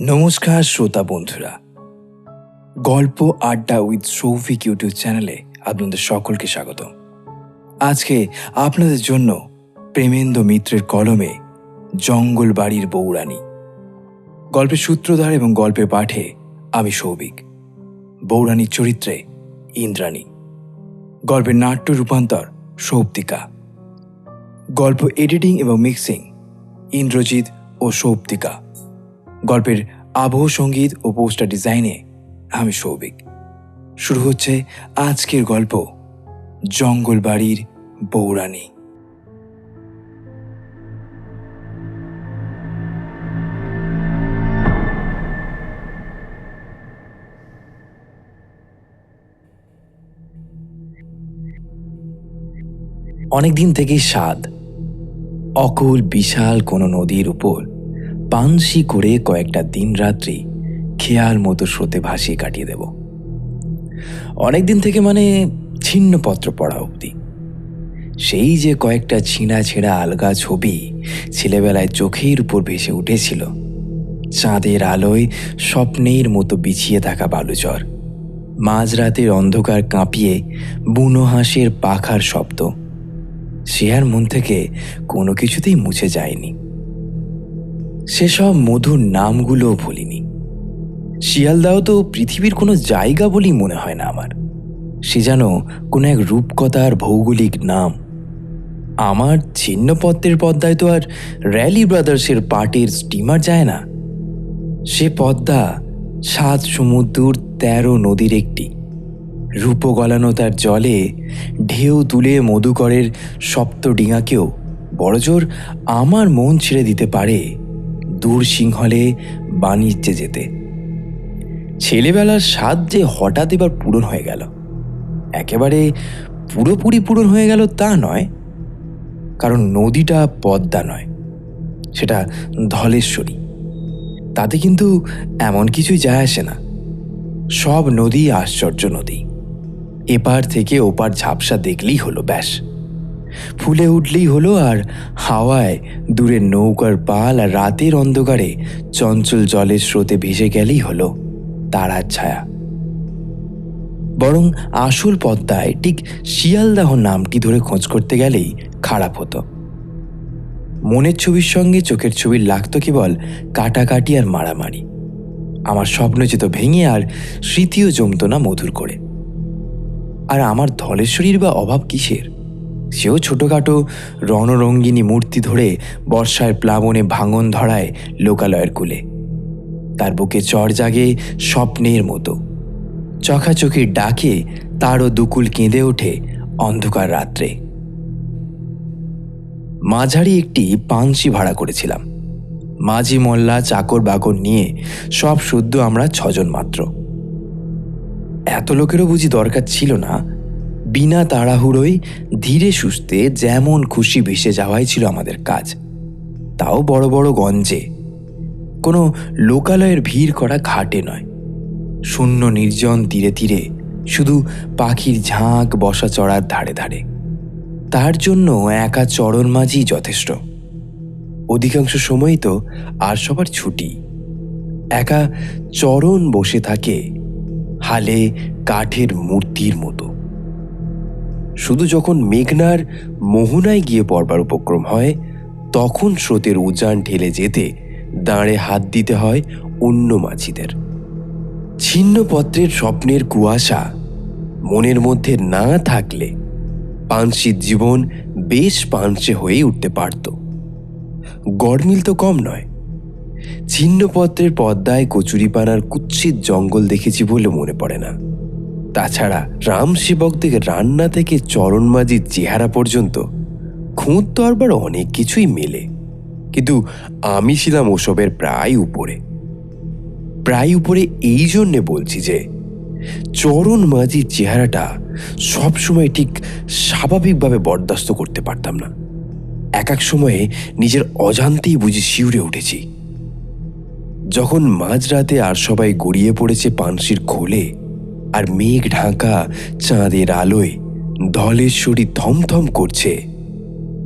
নমস্কার শ্রোতা বন্ধুরা। গল্প আড্ডা উইথ সৌফিক ইউটিউব চ্যানেলে আপনাদের সকলকে স্বাগত আজকে আপনাদের জন্য প্রেমেন্দ্র মিত্রের কলমে জঙ্গল বাড়ির বৌরানী গল্পের সূত্রধার এবং গল্পে পাঠে আমি সৌভিক বৌরানীর চরিত্রে ইন্দ্রাণী। গল্পের নাট্য রূপান্তর সৌপ্তিকা। গল্প এডিটিং এবং মিক্সিং ইন্দ্রজিৎ ও সৌপ্তিকা। গল্পের আবহ সংগীত ও পোস্টার ডিজাইনে আমি সৌভিক। শুরু হচ্ছে আজকের গল্প জঙ্গল বাড়ির বৌরানী অনেকদিন থেকেই স্বাদ অকুল বিশাল কোনো নদীর উপর পানসি করে কয়েকটা দিন রাত্রি খেয়াল মতো স্রোতে ভাসিয়ে কাটিয়ে দেব। অনেকদিন থেকে মানে ছিন্নপত্র পড়া অবধি। সেই যে কয়েকটা ছিঁড়া ছেঁড়া আলগা ছবি ছেলেবেলায় চোখের উপর ভেসে উঠেছিল, চাঁদের আলোয় স্বপ্নের মতো বিছিয়ে থাকা বালুচর। মাঝরাতের অন্ধকার কাঁপিয়ে বুনো হাঁসের পাখার শব্দ সে আর মন থেকে কোনো কিছুতেই মুছে যায়নি। সেসব মধুর নামগুলোও ভুলিনি। শিয়ালদাও তো পৃথিবীর কোনো জায়গা বলেই মনে হয় না আমার। সে যেন কোনো এক রূপকথার ভৌগোলিক নাম। আমার ছিন্নপত্রের পদ্মায় তো আর র্যালি ব্রাদার্সের পার্টির স্টিমার যায় না। সে পদ্মা সাত সমুদ্র তেরো নদীর একটি রূপ গলানো তার জলে, ঢেউ তুলে মধুকরের সপ্ত ডিঙাকেও বড়জোর আমার মন ছেড়ে দিতে পারে দূর সিংহলে বাণিজ্যে যেতে। ছেলেবেলার স্বাদ যে হঠাৎ এবার পূরণ হয়ে গেল। একেবারে পুরোপুরি পূরণ হয়ে গেল তা নয়, কারণ নদীটা পদ্মা নয়, সেটা ধলেশ্বরী। তাতে কিন্তু এমন কিছুই যায় আসে না। সব নদী আশ্চর্য নদী। এপার থেকে ওপার ঝাপসা দেখলেই হলো, ব্যাস। ফুলে উঠলেই হলো আর হাওয়ায় দূরে নৌকার পাল আর রাতের অন্ধকারে চঞ্চল জলের স্রোতে ভেসে গেলেই হলো তারার ছায়া। বরং আসল পদ্মায় ঠিক শিয়ালদাহ নামটি ধরে খোঁজ করতে গেলেই খারাপ হতো। মনের ছবির সঙ্গে চোখের ছবির লাগতো কেবল কাটাকাটি আর মারামারি। আমার স্বপ্ন যেত ভেঙে আর স্মৃতিও জমতো না মধুর করে। আর আমার ধলেশ্বরীর বা অভাব কিসের? সেও ছোটোখাটো রণরঙ্গিনী মূর্তি ধরে বর্ষায় প্লাবনে ভাঙন ধরায় লোকালয়ের কুলে। তার বুকে চর জাগে স্বপ্নের মতো। চোখাচোখির ডাকে তারও দুকুল কেঁদে ওঠে অন্ধকার রাত্রে। মাঝারি একটি পাঞ্চি ভাড়া করেছিলাম। মাঝি মোল্লা চাকর বাকর নিয়ে সব শুদ্ধ আমরা ছজন মাত্র। এত লোকেরও বুঝি দরকার ছিল না। বিনা তাড়াহুড়োই ধীরে সুস্থে যেমন খুশি ভেসে যাওয়াই ছিল আমাদের কাজ। তাও বড় বড় গঞ্জে। কোনো লোকালয়ের ভিড় করা ঘাটে নয়। শূন্য নির্জন তীরে তীরে শুধু পাখির ঝাঁক বসা চড়ার ধারে ধারে। তার জন্য একা চরণ মাঝি যথেষ্ট। অধিকাংশ সময়ই তো আর সবার ছুটি। একা চরণ বসে থাকে হালে কাঠের মূর্তির মতো। শুধু যখন মেঘনার মোহনায় গিয়ে পড়বার উপক্রম হয়, তখন স্রোতের উজান ঠেলে যেতে দাঁড়ে হাত দিতে হয় অন্য মাঝিদের। ছিন্নপত্রের স্বপ্নের কুয়াশা মনের মধ্যে না থাকলে পানসির জীবন বেশ পানসে হয়ে উঠতে পারত। গড়মিল তো কম নয় ছিন্নপত্রের পদ্মায় কচুরিপানার কুৎসিত জঙ্গল দেখেছি বলে মনে পড়ে না। তাছাড়া রাম সেবকদের রান্না থেকে চরণমাঝির চেহারা পর্যন্ত খুঁত তো আবার অনেক কিছুই মেলে। কিন্তু আমি ছিলাম ওসবের প্রায় উপরে। প্রায় উপরে এই জন্যে বলছি যে চরণ মাঝির চেহারাটা সবসময় ঠিক স্বাভাবিকভাবে বরদাস্ত করতে পারতাম না। এক এক সময়ে নিজের অজান্তেই বুঝি শিউরে উঠেছি। যখন মাঝরাতে আর সবাই গড়িয়ে পড়েছে পানসির খোলে আর মেঘ ঢাকা চাঁদের আলোয় ধলেশ্বরী থমথম করছে,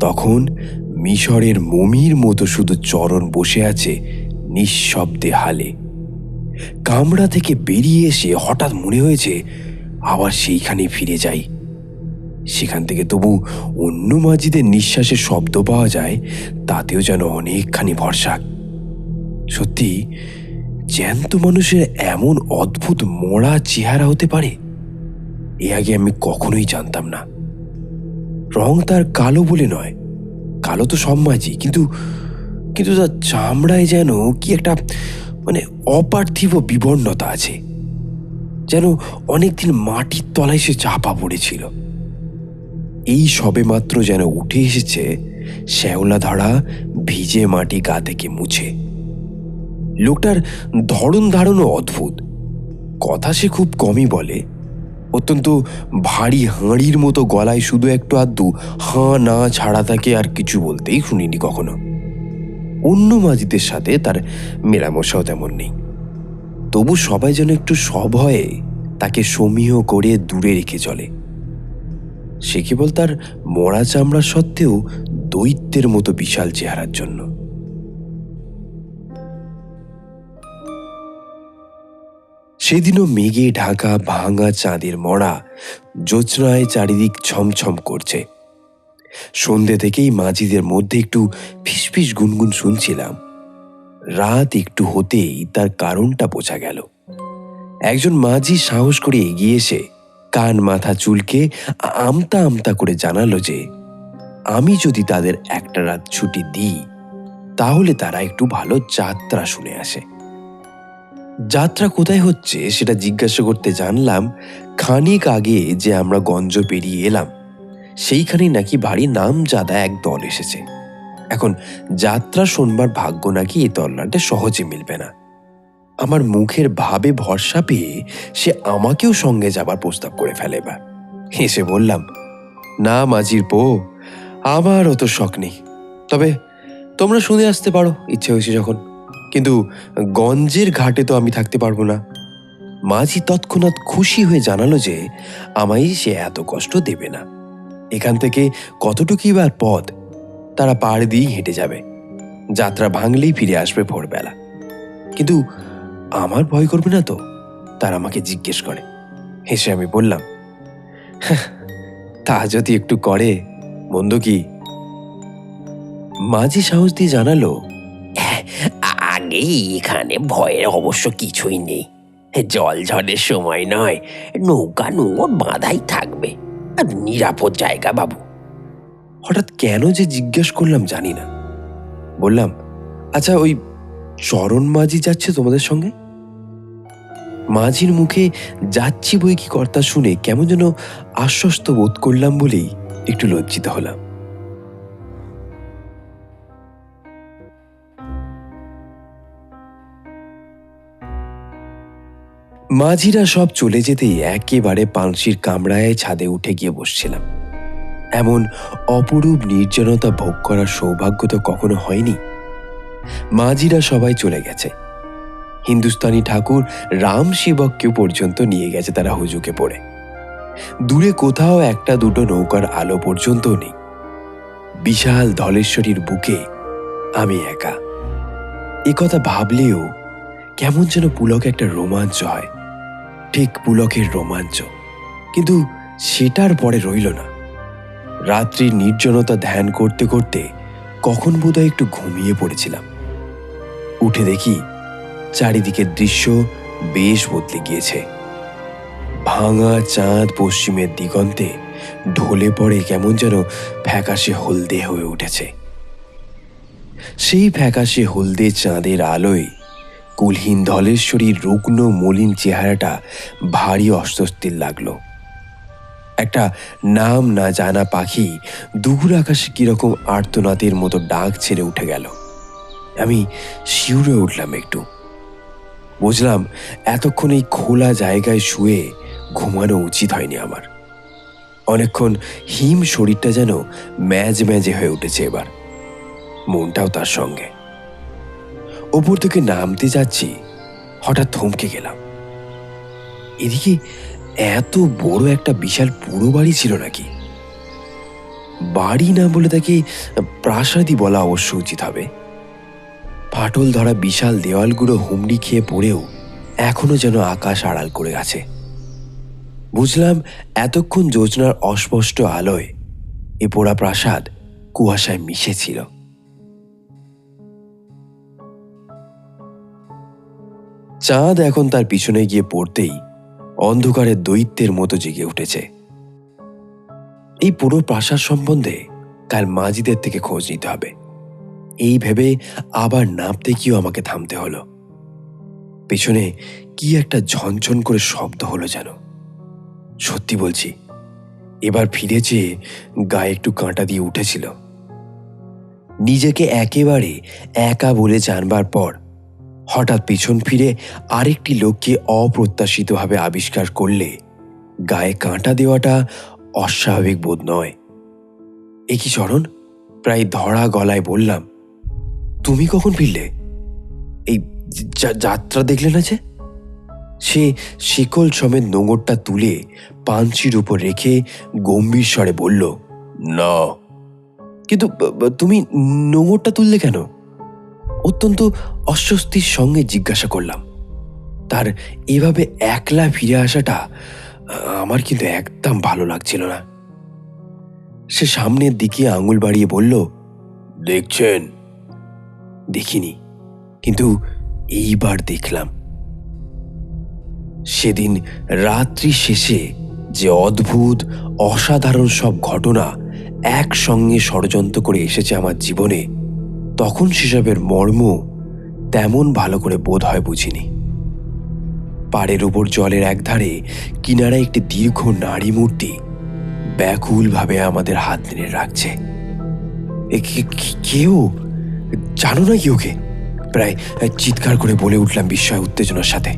তখন মিশরের মমির মতো শুধু চরণ বসে আছে নিঃশব্দে হালে। কামড়া থেকে বেরিয়ে এসে হঠাৎ মনে হয়েছে আবার সেইখানে ফিরে যাই। সেখান থেকে তবু অন্য মাঝিদের নিঃশ্বাসের শব্দ পাওয়া যায়, তাতেও যেন অনেকখানি ভরসা। সত্যি, জ্যান্ত মানুষের এমন অদ্ভুত মোড়া চেহারা হতে পারে? এ আগে আমি কখনোই জানতাম না। রং তার কালো বলে নয়। কালো তো সব মাঝি, কিন্তু কিন্তু তার চামড়ায় যেন কি একটা মানে অপার্থিব বিবর্ণতা আছে। যেন অনেকদিন মাটির তলায় সে চাপা পড়েছিল। এই সবে মাত্র যেন উঠে এসেছে, শ্যাওলা ধরা ভিজে মাটি গা থেকে মুছে। লোকটার ধরন ধারণও অদ্ভুত। কথা সে খুব কমই বলে। অত্যন্ত ভারী হাঁড়ির মতো গলায় শুধু একটু আধটু হাঁ না ছাড়া তাকে আর কিছু বলতেই শুনিনি কখনো। অন্য মাঝিদের সাথে তার মেলামশাও তেমন নেই। তবু সবাই যেন একটু সভয়ে তাকে সমীহ করে দূরে রেখে চলে। সে কেবল তার মরা চামড়া সত্ত্বেও দৈত্যের মতো বিশাল চেহারার জন্য। সেদিনও মেঘে ঢাকা ভাঙা চাঁদের মরা জ্যোৎস্নায় চারিদিক ছমছম করছে। সন্ধে থেকেই মাঝিদের মধ্যে একটু ফিসফিস গুনগুন শুনছিলাম। রাত একটু হতেই তার কারণটা বোঝা গেল। একজন মাঝি সাহস করে এগিয়ে এসে কান মাথা চুলকে আমতা আমতা করে জানালো যে, আমি যদি তাদের একটা রাত ছুটি দিই, তাহলে তারা একটু ভালো যাত্রা শুনে আসে। যাত্রা কোথায় হচ্ছে সেটা জিজ্ঞাসা করতে জানলাম খানিক আগে যে আমরা গঞ্জ পেরিয়ে এলাম। সেইখানেই নাকি ভারী নাম জাদা এক দল এসেছে। এখন যাত্রা শোনবার ভাগ্য নাকি এই তল্লাটে সহজে মিলবে না। আমার মুখের ভাবে ভরসা পেয়ে সে আমাকেও সঙ্গে যাবার প্রস্তাব করে ফেলে এবার। হেসে বললাম, না মাঝির পো আমার অত শখ নেই। তবে তোমরা শুনে আসতে পারো, ইচ্ছে হয়েছে যখন। কিন্তু গঞ্জের ঘাটে তো আমি থাকতে পারব না। মাঝি তৎক্ষণাৎ খুশি হয়ে জানালো যে আমায় সে এত কষ্ট দেবে না। এখান থেকে কতটুকুই বার পথ তারা পাড় দিয়েই হেঁটে যাবে। যাত্রা ভাঙলেই ফিরে আসবে ভোরবেলা। কিন্তু আমার ভয় করবে না তো? তার আমাকে জিজ্ঞেস করে। হেসে আমি বললাম "হ্যাঁ, তা যদি একটু করে মন্দ কি? মাঝি সাহস দিয়ে জানালো এখানে ভয়ের অবশ্য কিছুই নেই। জল ঝড়ের সময় নয়, নৌকা নোঙর বাঁধাই থাকবে। আর নিরাপদ জায়গা, বাবু। হঠাৎ কেন যে জিজ্ঞেস করলাম জানি না। বললাম আচ্ছা ওই চরণ মাঝি যাচ্ছে তোমাদের সঙ্গে? মাঝির মুখে যাচ্ছি বই কি কর্তা শুনে কেমন যেন আশ্বস্ত বোধ করলাম বলেই একটু লজ্জিত হলাম। মাঝিরা সব চলে যেতেই একেবারে পানসির কামড়ায় ছাদে উঠে গিয়ে বসছিলাম। এমন অপরূপ নির্জনতা ভোগ করার সৌভাগ্য তো কখনো হয়নি। মাঝিরা সবাই চলে গেছে। হিন্দুস্তানি ঠাকুর রাম সেবককেও পর্যন্ত নিয়ে গেছে তারা হুজুকে পড়ে। দূরে কোথাও একটা দুটো নৌকার আলো পর্যন্ত নেই। বিশাল ধলেশ্বরীর বুকে আমি একা। এ কথা ভাবলেও কেমন যেন পুলক একটা রোমাঞ্চ হয়। ঠিক পুলকের রোমাঞ্চ। কিন্তু সেটার পরে রইল না। রাত্রির নির্জনতা ধ্যান করতে করতে কখন বোধহয় একটু ঘুমিয়ে পড়েছিলাম। উঠে দেখি চারিদিকের দৃশ্য বেশ বদলে গিয়েছে। ভাঙা চাঁদ পশ্চিমের দিগন্তে ঢলে পড়ে কেমন যেন ফ্যাকাশে হলদে হয়ে উঠেছে। সেই ফ্যাকাশে হলদে চাঁদের আলোয় কুলহীন ধলেশ্বরীর রুগ্ন, মলিন চেহারাটা ভারী অস্বস্তির লাগল। একটা নাম না জানা পাখি দূর আকাশে কীরকম আর্তনাদের মতো ডাক ছেড়ে উঠে গেল। আমি শিউরে উঠলাম একটু। বুঝলাম এতক্ষণ এই খোলা জায়গায় শুয়ে ঘুমানো উচিত হয়নি আমার। অনেকক্ষণ হিম শরীরটা যেন ম্যাজ ম্যাজে হয়ে উঠেছে এবার। মনটাও তার সঙ্গে। ওপর থেকে নামতে যাচ্ছি, হঠাৎ থমকে গেলাম। এদিকে এত বড় একটা বিশাল পুরো বাড়ি ছিল নাকি? বাড়ি না বলে তাকে প্রাসাদই বলা অবশ্য উচিত হবে। ফাটল ধরা বিশাল দেওয়ালগুলো হুমড়ি খেয়ে পড়েও এখনও যেন আকাশ আড়াল করে আছে। বুঝলাম এতক্ষণ যোজনার অস্পষ্ট আলোয় এ পোড়া প্রাসাদ কুয়াশায় মিশেছিল। চাঁদ এখন তার পিছনে গিয়ে পড়তেই অন্ধকারের দৈত্যের মতো জেগে উঠেছে। এই পুরো প্রাসাদ সম্বন্ধে কাল মাজিদের থেকে খোঁজ নিতে হবে। এই ভেবে আবার নামতে গিয়েও আমাকে থামতে হলো। পেছনে কি একটা ঝনঝন করে শব্দ হলো যেন। সত্যি বলছি, এবার ফিরে চেয়ে গায়ে একটু কাঁটা দিয়ে উঠেছিল। নিজেকে একেবারে একা বলে জানবার পর হঠাৎ পিছন ফিরে আরেকটি লোককে অপ্রত্যাশিতভাবে আবিষ্কার করলে গায়ে কাঁটা দেওয়াটা অস্বাভাবিক বোধ নয়। এ কি চরণ? প্রায় ধরা গলায় বললাম, তুমি কখন ফিরলে? এই যাত্রা দেখলে না যে? সে শিকল সমেত নোঙরটা তুলে পাঞ্চির উপর রেখে গম্ভীর স্বরে বলল, না। কিন্তু তুমি নোঙরটা তুললে কেন? অত্যন্ত অস্বস্তির সঙ্গে জিজ্ঞাসা করলাম। তার এভাবে একলা ফিরে আসাটা আমার কিন্তু একদম ভালো লাগছিল না। সে সামনের দিকে আঙুল বাড়িয়ে বলল, দেখছেন? দেখিনি, কিন্তু এইবার দেখলাম। সেদিন রাত্রি শেষে যে অদ্ভুত, অসাধারণ সব ঘটনা একসঙ্গে ষড়যন্ত্র করে এসেছে আমার জীবনে তখন সেসবের মর্ম তেমন ভালো করে বোধ হয় বুঝিনি। পাড়ের উপর জলের একধারে কিনারায় একটি দীর্ঘ নারী মূর্তি ব্যাকুলভাবে আমাদের হাত টেনে রাখছে। কেউ জানো না কি ওকে? প্রায় চিৎকার করে বলে উঠলাম বিস্ময় উত্তেজনার সাথে।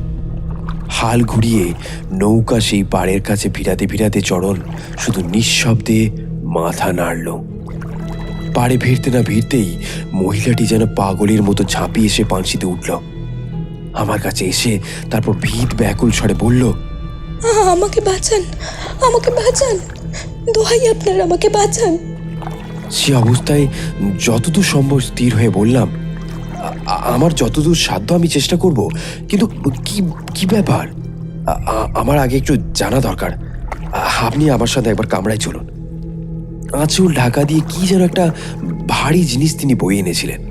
হাল ঘুরিয়ে নৌকা সেই পাড়ের কাছে ভিড়াতে ভিড়াতে চরণ শুধু নিঃশব্দে মাথা নাড়ল। পাড়ে ভিড়তে না ভিড়তেই মহিলাটি যেন পাগলের মতো ঝাঁপিয়ে এসে পাঞ্চিতে উঠল। আমার কাছে এসে তারপর ভিত ব্যাকুল স্বরে বলল আমাকে বাঁচান আমাকে বাঁচান দোহাই আপনার আমাকে বাঁচান। সে অবস্থায় যতদূর সম্ভব স্থির হয়ে বললাম "আ- আ- আমার যতদূর সাধ্য আমি চেষ্টা করব কিন্তু কি কি ব্যাপার? আমার আগে একটু জানা দরকার। আপনি আমার সাথে একবার কামড়ায় চলুন। আঁচল ঢাকা দিয়ে কি যেন একটা ভারী জিনিস তিনি বয়ে এনেছিলেন।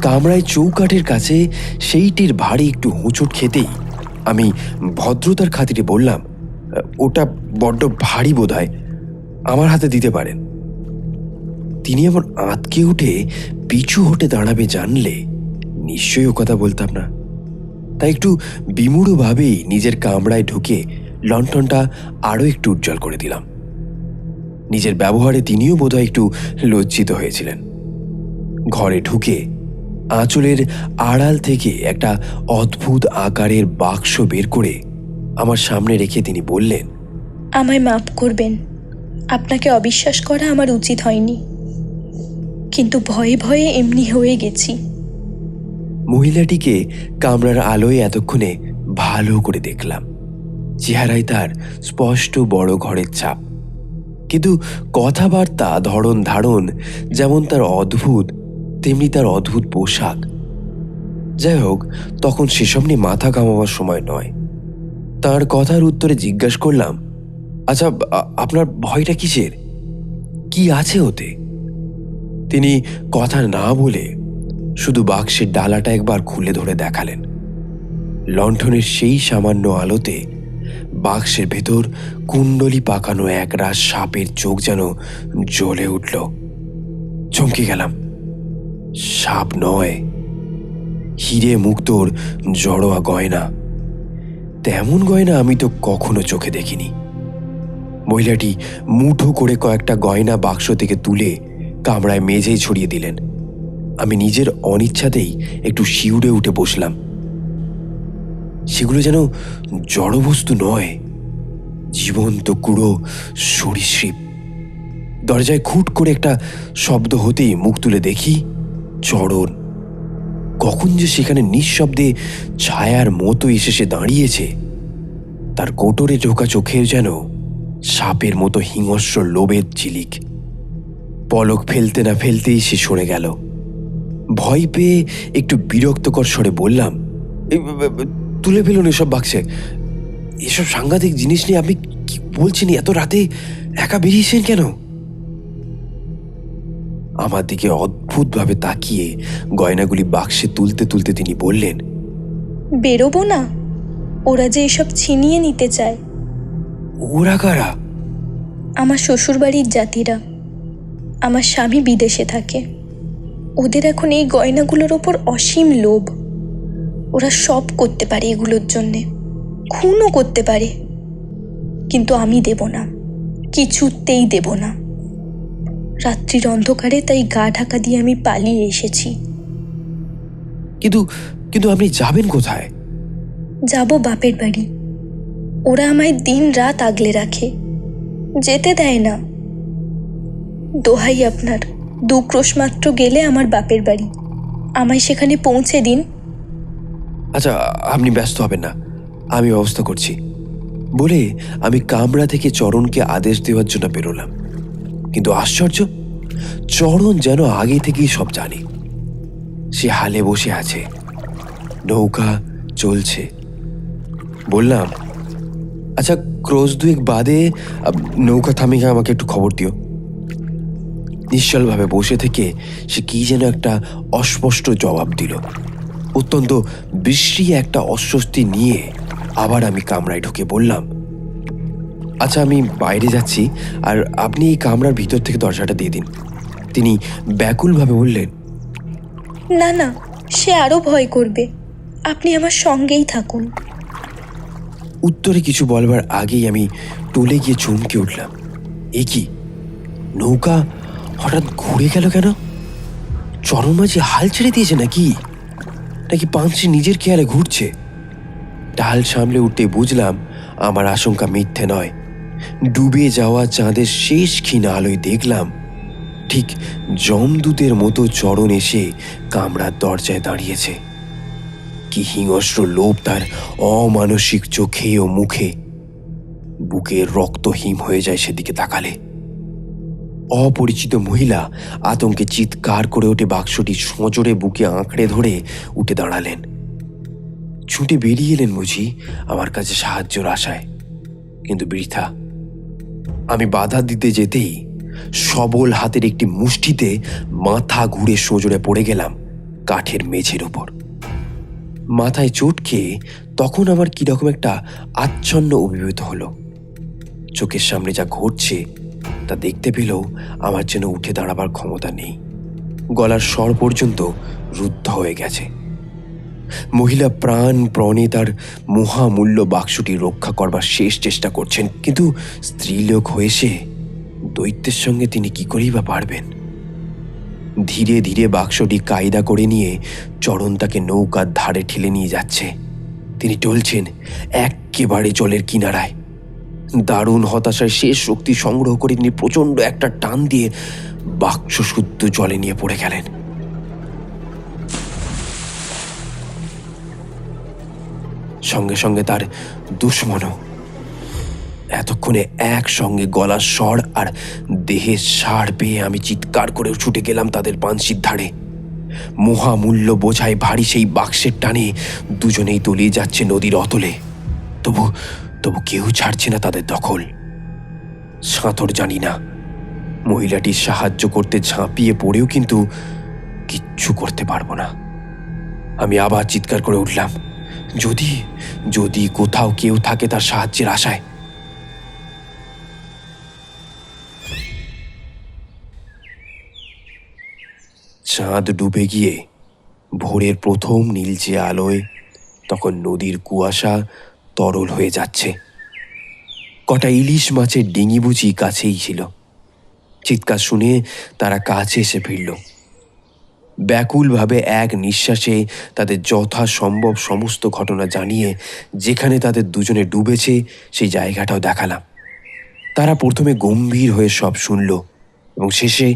কামরায় চৌকাঠের কাছে সেইটির ভারী একটু হোঁচট খেতেই আমি ভদ্রতার খাতিরে বললাম, ওটা বড্ড ভারী বোধ আমার হাতে দিতে পারেন। তিনি এমন আঁতকে উঠে পিছু হটে দাঁড়াবে জানলে নিশ্চয়ই ও কথা বলতাম না। তাই একটু বিমূঢ়ভাবেই নিজের কামরায় ঢুকে লণ্ঠনটা আরও একটু উজ্জ্বল করে দিলাম। নিজের ব্যবহারে তিনিও বোধহয় একটু লজ্জিত হয়েছিলেন। ঘরে ঢুকে আঁচলের আড়াল থেকে একটা অদ্ভুত আকারের বাক্স বের করে আমার সামনে রেখে তিনি বললেন আমায় মাফ করবেন। আপনাকে অবিশ্বাস করা আমার উচিত হয়নি। কিন্তু ভয়ে ভয়ে এমনি হয়ে গেছি। মহিলাটিকে কামরার আলোয় এতক্ষণে ভালো করে দেখলাম। চেহারায় তার স্পষ্ট বড় ঘরের ছাপ। কিন্তু কথাবার্তা, ধরন ধারণ যেমন তার অদ্ভুত, তেমনি তার অদ্ভুত পোশাক। যাই হোক, তখন সেসব নিয়ে মাথা কামাবার সময় নয়। তার কথার উত্তরে জিজ্ঞাসা করলাম আচ্ছা আপনার ভয়টা কিসের? কি আছে ওতে? তিনি কথা না বলে শুধু বাক্সের ডালাটা একবার খুলে ধরে দেখালেন। লণ্ঠনের সেই সামান্য আলোতে বাক্সের ভেতর কুণ্ডলি পাকানো এক রাস সাপের চোখ যেন জ্বলে উঠল। চমকে গেলাম। সাপ নয়। হিরে মুক্তোর জড়োয়া গয়না। তেমন গয়না আমি তো কখনো চোখে দেখিনি। মহিলাটি মুঠো করে কয়েকটা গয়না বাক্স থেকে তুলে কামরায় মেঝেই ছড়িয়ে দিলেন। আমি নিজের অনিচ্ছাতেই একটু শিউরে উঠে বসলাম। সেগুলো যেন জড়বস্তু নয় জীবন্ত কুড়ো সরীসৃপ। দরজায় খুট করে একটা শব্দ হতেই মুখ তুলে দেখি চরণ কখন যে সেখানে নিঃশব্দে ছায়ার মতো এসে সে দাঁড়িয়েছে তার কোটরে ঢোকা চোখের যেন সাপের মতো হিংস্র লোভের ঝিলিক। পলক ফেলতে না ফেলতেই সে সরে গেল। ভয় পেয়ে একটু বিরক্তকর স্বরে বললাম "এই, ব- ব- তুলে ফেলুন এসব বাক্সে। এসব সাংঘাতিক জিনিস নিয়ে আপনি কি বলছেন? এত রাতে একা বেরিয়েছেন কেন? আমার দিকে অদ্ভুতভাবে তাকিয়ে গয়নাগুলি বাক্সে তুলতে তুলতে তিনি বললেন বেরোবো না। ওরা যে এসব ছিনিয়ে নিতে চায়। ওরা কারা? আমার শ্বশুরবাড়ির জাতিরা। আমার স্বামী বিদেশে থাকে। ওদের এখন এই গয়নাগুলোর ওপর অসীম লোভ। ওরা সব করতে পারে এগুলোর জন্যে। খুনও করতে পারে। কিন্তু আমি দেব না। কিছুতেই দেব না। রাত্রির অন্ধকারে তাই গা ঢাকা দিয়ে আমি পালিয়ে এসেছি। কিন্তু কিন্তু আপনি যাবেন কোথায়? যাব বাপের বাড়ি। ওরা আমায় দিন রাত আগলে রাখে। যেতে দেয় না। দোহাই আপনার। দু ক্রোশ মাত্র গেলে আমার বাপের বাড়ি। আমায় সেখানে পৌঁছে দিন। আচ্ছা আপনি ব্যস্ত হবেন না। আমি ব্যবস্থা করছি। বলে আমি কামরা থেকে চরণকে আদেশ দেওয়ার জন্য বেরোলাম। কিন্তু আশ্চর্য, চরণ যেন আগে থেকেই সব জানে। সে হালে বসে আছে। নৌকা চলছে। বললাম আচ্ছা ক্রোশ দুয়েক বাদে নৌকা থামিয়ে আমাকে একটু খবর দিও। নিশ্চলভাবে বসে থেকে সে কি যেন একটা অস্পষ্ট জবাব দিল। অত্যন্ত বিশ্রী একটা অস্বস্তি নিয়ে আবার আমি কামরায় ঢুকে বললাম আচ্ছা আমি বাইরে যাচ্ছি আর আপনি এই কামরার ভিতর থেকে দরজাটা দিয়ে দিন। তিনি ব্যাকুলভাবে বললেন না না সে আরও ভয় করবে। আপনি আমার সঙ্গেই থাকুন। উত্তরে কিছু বলবার আগেই আমি টলে গিয়ে চমকে উঠলাম। এ কি নৌকা হঠাৎ ঘুরে গেল কেন? চরমাঝি হাল ছেড়ে দিয়েছে নাকি? নাকি পাঁচটি নিজের খেয়ালে ঘুরছে? ডাল সামলে উঠতে বুঝলাম আমার আশঙ্কা মিথ্যে নয়। ডুবে যাওয়া চাঁদের শেষ ক্ষীণ আলোয় দেখলাম ঠিক জমদূতের মতো চরণ এসে কামড়ার দরজায় দাঁড়িয়েছে। কি হিংস্র লোভ তার অমানসিক চোখে ও মুখে। বুকের রক্ত হিম হয়ে যায় সেদিকে তাকালে। অপরিচিত মহিলা আতঙ্কে চিৎকার করে ওঠে বাক্সটি সজোরে বুকে আঁকড়ে ধরে উঠে দাঁড়ালেন। ছুটে বেরিয়ে এলেন বুঝি আমার কাছে সাহায্যর আশায়। কিন্তু বৃথা, আমি বাধা দিতে যেতেই সবল হাতের একটি মুষ্টিতে মাথা ঘুরে সজোরে পড়ে গেলাম কাঠের মেঝের উপর। মাথায় চোট খেয়ে তখন আমার কীরকম একটা আচ্ছন্ন অভিভূত হলো। চোখের সামনে যা ঘটছে তা দেখতে পেলেও আমার যেন উঠে দাঁড়াবার ক্ষমতা নেই। গলার স্বর পর্যন্ত রুদ্ধ হয়ে গেছে। মহিলা প্রাণ প্রণে তার মহামূল্য বাক্সটি রক্ষা করবার শেষ চেষ্টা করছেন, কিন্তু স্ত্রীলোক হয়ে সে দৈত্যের সঙ্গে তিনি কি করেই বা পারবেন? ধীরে ধীরে বাক্সটি কায়দা করে নিয়ে চরণ তাকে নৌকার ধারে ঠেলে নিয়ে যাচ্ছে। তিনি টলছেন একেবারে জলের কিনারায়। দারুণ হতাশায় শেষ শক্তি সংগ্রহ করে তিনি প্রচণ্ড একটা টান দিয়ে বাক্স শুদ্ধ জলে নিয়ে পড়ে গেলেন। সঙ্গে সঙ্গে তার দুশ্মনও এতক্ষণে একসঙ্গে গলার স্বর আর দেহের সার পেয়ে আমি চিৎকার করে ছুটে গেলাম তাদের পানসির ধারে। মহামূল্য বোঝায় ভারী সেই বাক্সের টানে দুজনেই তলিয়ে যাচ্ছে নদীর অতলে। তবু তবু কেউ ছাড়ছে না তাদের দখল। সাঁতর জানি না। মহিলাটির সাহায্য করতে ঝাঁপিয়ে পড়েও কিন্তু কিচ্ছু করতে পারব না। আমি আবার চিৎকার করে উঠলাম, যদি যদি কোথাও কেউ থাকে তার সাহায্যের আশায়। চাঁদ ডুবে গিয়ে ভোরের প্রথম নীলচে আলোয় তখন নদীর কুয়াশা তরল হয়ে যাচ্ছে। কটা ইলিশ মাছের ডিঙি বুঝি কাছেই ছিল। চিৎকার শুনে তারা কাছে এসে ফিরল। ব্যাকুলভাবে এক নিঃশ্বাসে তাদের যথাসম্ভব সমস্ত ঘটনা জানিয়ে যেখানে তাদের দুজনে ডুবেছে সেই জায়গাটাও দেখালাম। তারা প্রথমে গম্ভীর হয়ে সব শুনল এবং শেষে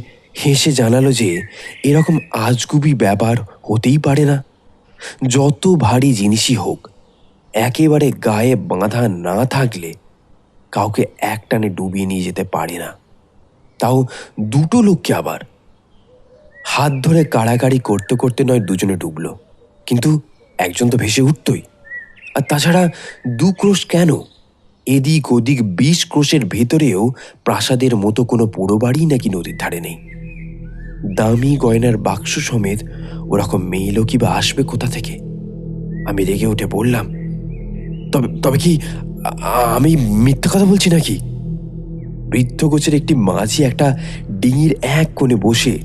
হেসে জানালো যে এরকম আজগুবি ব্যাপার হতেই পারে না। যত ভারী জিনিসই হোক একেবারে গায়ে বাঁধা না থাকলে কাউকে একটানে ডুবিয়ে নিয়ে যেতে পারে না। তাও দুটো লোককে আবার। হাত ধরে কাড়াকাড়ি করতে করতে নয়, দুজনে ডুবলো। কিন্তু একজন তো ভেসে উঠতই। আর তাছাড়া দু ক্রোশ কেন? এদিক ওদিক বিশ ক্রোশের ভেতরেও প্রাসাদের মতো কোনো পোড়ো বাড়ি নাকি নদীর ধারে নেই। দামি গয়নার বাক্স সমেত ওরকম মেয়েলো কি বা আসবে কোথা থেকে? আমি রেগে উঠে বললাম তবে তবে কি, আমি মিথ্যা কথা বলছি নাকি? বৃদ্ধ গোছের একটি মাঝি একটা ডিঙির এক কোণে বসে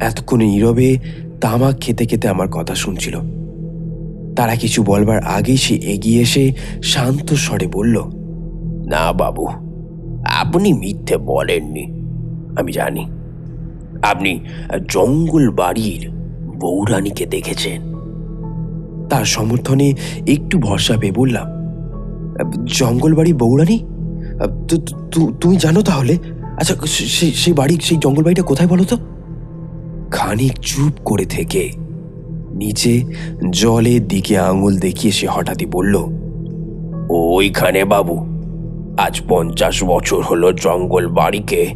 এতক্ষণে নীরবে তামাক খেতে খেতে আমার কথা শুনছিল। তারা কিছু বলবার আগেই সে এগিয়ে এসে শান্ত স্বরে বলল, না বাবু, আপনি মিথ্যে বলেননি, আমি জানি। আপনি জঙ্গল বাড়ির বৌরানীকে দেখেছেন। তার সমর্থনে একটু ভরসা পেয়ে বললাম জঙ্গলবাড়ি বৌরানি তু- তু- তু- তুমি জানো তাহলে? আচ্ছা সে- সে- সেই বাড়ি, সেই জঙ্গলবাড়িটা কোথায় বলো তো? খানিক চুপ করে থেকে নিচে জলের দিকে আঙুল দেখিয়ে সে হঠাৎই বলল, ওইখানে বাবু, আজ পঞ্চাশ বছর হলো জঙ্গল বাড়িকে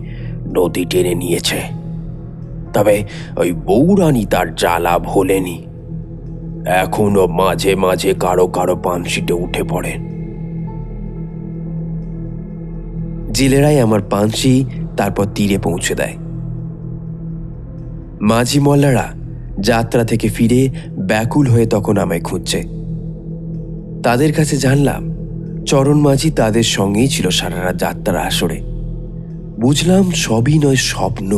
নদী টেনে নিয়েছে। তবে ওই বৌরানী তার জ্বালা ভোলেনি। এখনও মাঝে মাঝে কারও কারও পানসিটে উঠে পড়েন জেলেরাই আমার পাঞ্চি তারপর তীরে পৌঁছে দেয়। মাঝি মল্লারা যাত্রা থেকে ফিরে ব্যাকুল হয়ে তখন আমায় খুঁজছে। তাদের কাছে জানলাম, চরণ মাঝি তাদের সঙ্গেই ছিল সারা রাত যাত্রার আসরে। বুঝলাম সবই নয় স্বপ্ন,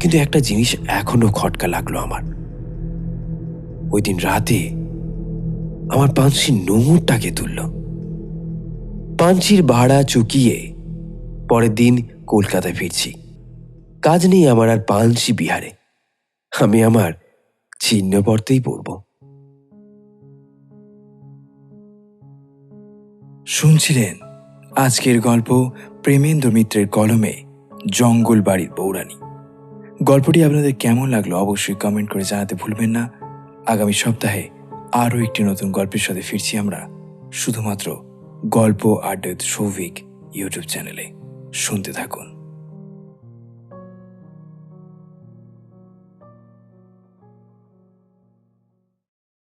কিন্তু একটা জিনিস এখনও খটকা লাগল আমার। ওই দিন রাতে আমার পাঞ্চি নোংরটাকে তুলল। পাঞ্চির ভাড়া চুকিয়ে পরের দিন কলকাতায় ফিরছি। কাজ নেই আমার আর পাঞ্চি বিহারে। আমি আমার চিহ্ন পড়তেই পড়ব। শুনছিলেন আজকের গল্প প্রেমেন্দ্র মিত্রের কলমে জঙ্গল বাড়ির বৌরানী গল্পটি আপনাদের কেমন লাগল অবশ্যই কমেন্ট করে জানাতে ভুলবেন না। আগামী সপ্তাহে আরও একটি নতুন গল্পের সাথে ফিরছি আমরা। শুধুমাত্র গল্প আড্ডা সৌভিক ইউটিউব চ্যানেলে। শুনতে থাকুন।